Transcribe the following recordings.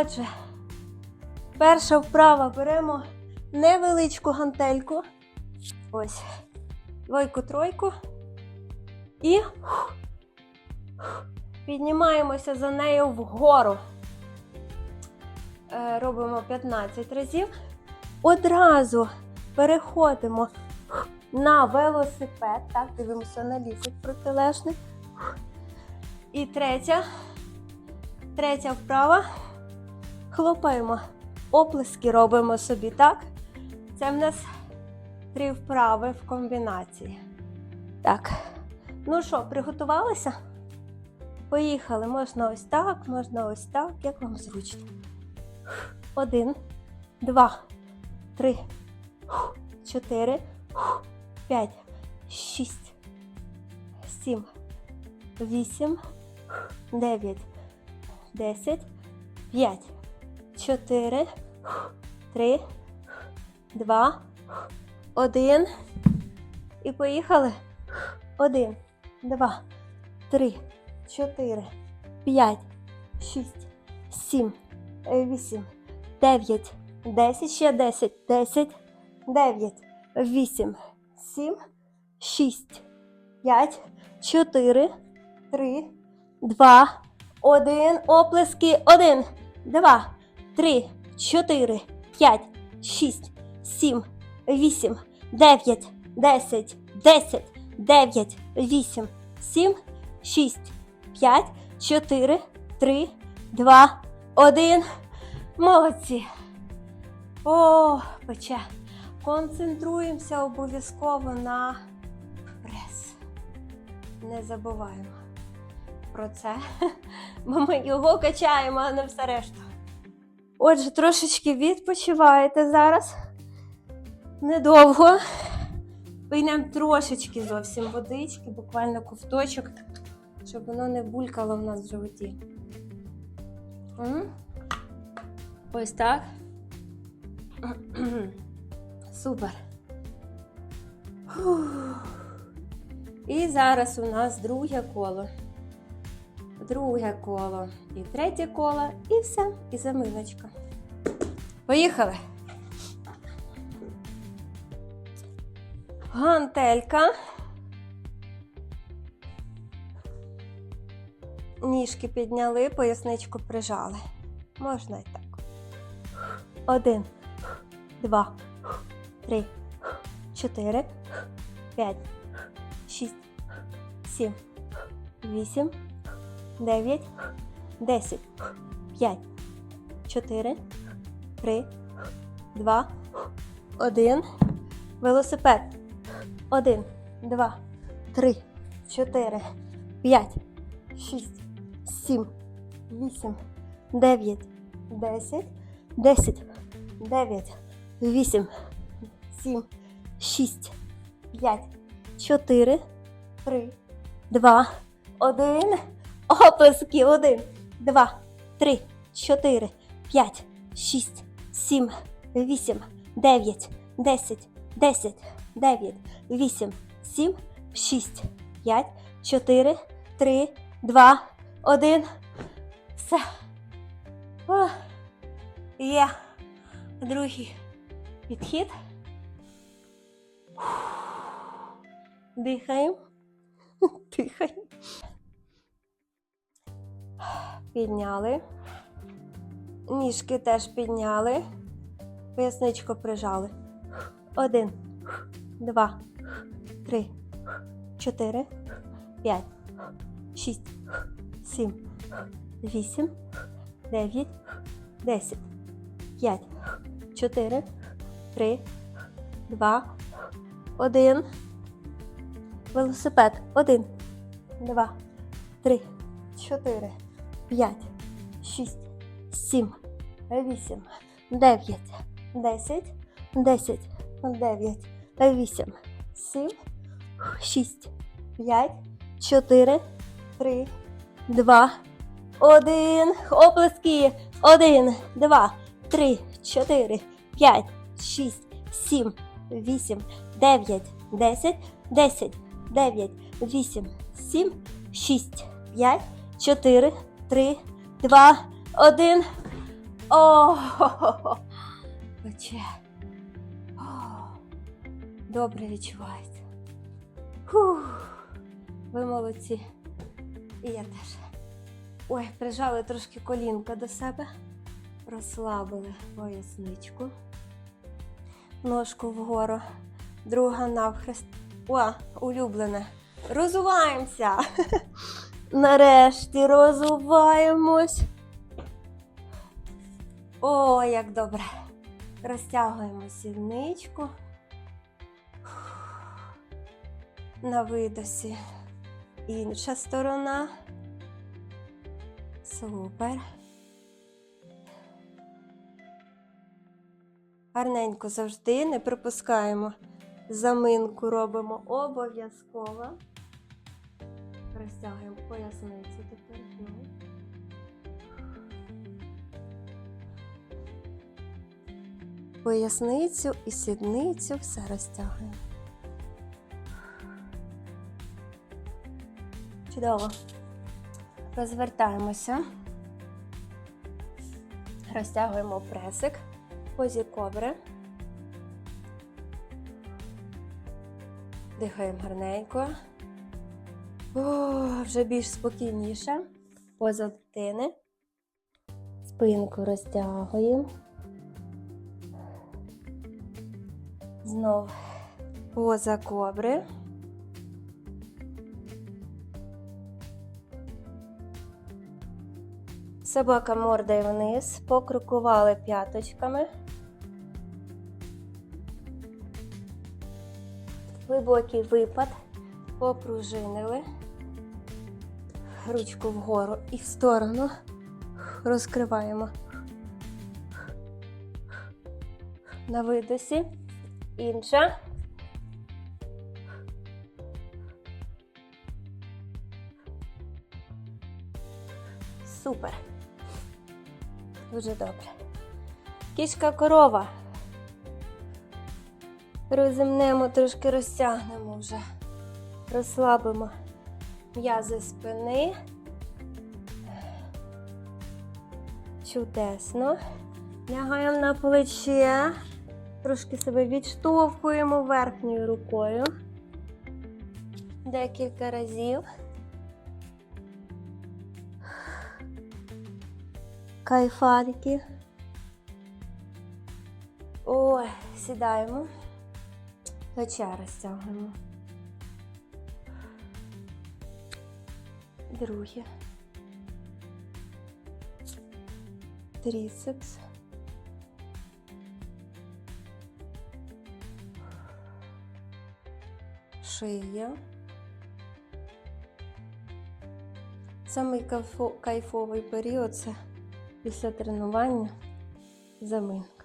Отже, перша вправа беремо невеличку гантельку. Ось. Двойку-тройку. І піднімаємося за нею вгору. Е, Робимо 15 разів. Одразу переходимо на велосипед. Так, дивимося на лісик протилежний. І третя. Третя вправа. Хлопаємо. Оплески робимо собі, так? Це в нас три вправи в комбінації. Так. Ну що, приготувалися? Поїхали. Можна ось так, можна ось так, як вам зручно. Один, два, три, чотири, п'ять, шість, сім, вісім, дев'ять, десять, п'ять, чотири, три, два, один. І поїхали. Один, два, три, чотири, п'ять, шість, сім, вісім, дев'ять, десять, ще десять, десять, дев'ять, вісім, сім, шість, п'ять, чотири, три, два, один. Оплески. Один, два, три, чотири, п'ять, шість, сім, вісім, дев'ять, десять, десять, дев'ять, вісім, сім, шість, п'ять, чотири, три, два, один. Молодці. О, пече. Концентруємося обов'язково на прес. Не забуваємо про це, бо ми його качаємо, а не все решта. Отже, трошечки відпочиваєте зараз. Недовго. Пийнемо трошечки зовсім водички, буквально ковточок, щоб воно не булькало в нас в животі. Ось так. Супер. І зараз у нас друге коло. Друге коло. І третє коло. І все. І заминочка. Поїхали. Гантелька. Ніжки підняли, поясничку прижали. Можна і так. Один, два, три, чотири, п'ять, шість, сім, вісім, дев'ять, десять, п'ять, чотири, три, два, один. Велосипед. Один, два, три, чотири, п'ять, шість, сім, вісім, дев'ять, десять, десять, дев'ять, вісім, сім, шість, п'ять, чотири, три, два, один. Оплески. Один, два, три, чотири, п'ять, шість, сім, вісім, дев'ять, десять, десять, дев'ять, вісім, сім, шість, п'ять, чотири, три, два, один. Все. О, є. Другий підхід. Дихаємо. Дихаємо. Підняли. Ніжки теж підняли. Поясничку прижали. Один, два, три, чотири, п'ять, шість, сім, вісім, дев'ять, десять, п'ять, чотири, три, два, один. Велосипед. Один, два, три, чотири, п'ять, шість, сім, вісім, дев'ять, десять, десять, дев'ять, вісім, сім, шість, п'ять, чотири, три, два, один. Оплески. Один, два, три, чотири, п'ять, шість, сім, вісім, дев'ять, десять, десять, дев'ять, вісім, сім, шість, п'ять, чотири, три, два, один. О, пече. Добре відчувається. Фух, ви молодці. І я теж. Ой, прижали трошки колінка до себе, розслабили поясничку, ножку вгору, друга навхрест. О, улюблене. Розуваємося. Нарешті розуваємось. О, як добре. Розтягуємо сідничку. На видосі. Інша сторона. Супер. Гарненько завжди не пропускаємо. Заминку робимо обов'язково. Розтягуємо поясницю тепер. знову. Поясницю і сідницю все розтягуємо. Чудово. Розвертаємося. Розтягуємо пресик позі кобри. Дихаємо гарненько. О, вже більш спокійніше. Поза дитини. Спинку розтягуємо. Знов поза кобри. Собака мордою вниз, покрукували п'яточками. Глибокий випад, попружинили. Ручку вгору і в сторону. Розкриваємо. На видосі. Інша. Супер. Дуже добре. Кішка корова. Розімнемо, трошки розтягнемо вже. Розслабимо м'язи спини. Чудесно. Лягаємо на плече. Трошки себе відштовхуємо верхньою рукою. Декілька разів. Кайфанки. Ой, сідаємо. Плече розтягуємо. Друге. Тріцепс. Шия. Самий кайфо- кайфовий період це після тренування заминка.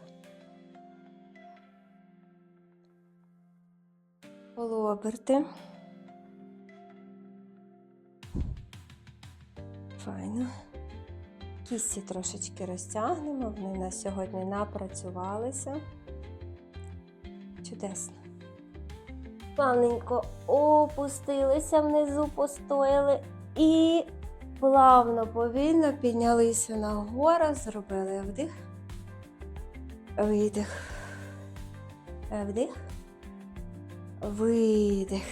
Полуоберти. Файно. Кісті трошечки розтягнемо, вони на сьогодні напрацювалися. Чудесно. Плавненько опустилися внизу, постояли і плавно, повільно піднялися нагору, зробили вдих, видих, вдих, видих.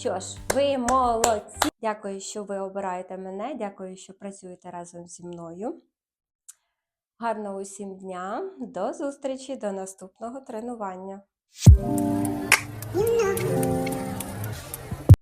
Що ж, ви молодці! Дякую, що ви обираєте мене. Дякую, що працюєте разом зі мною. Гарного усім дня, до зустрічі, до наступного тренування.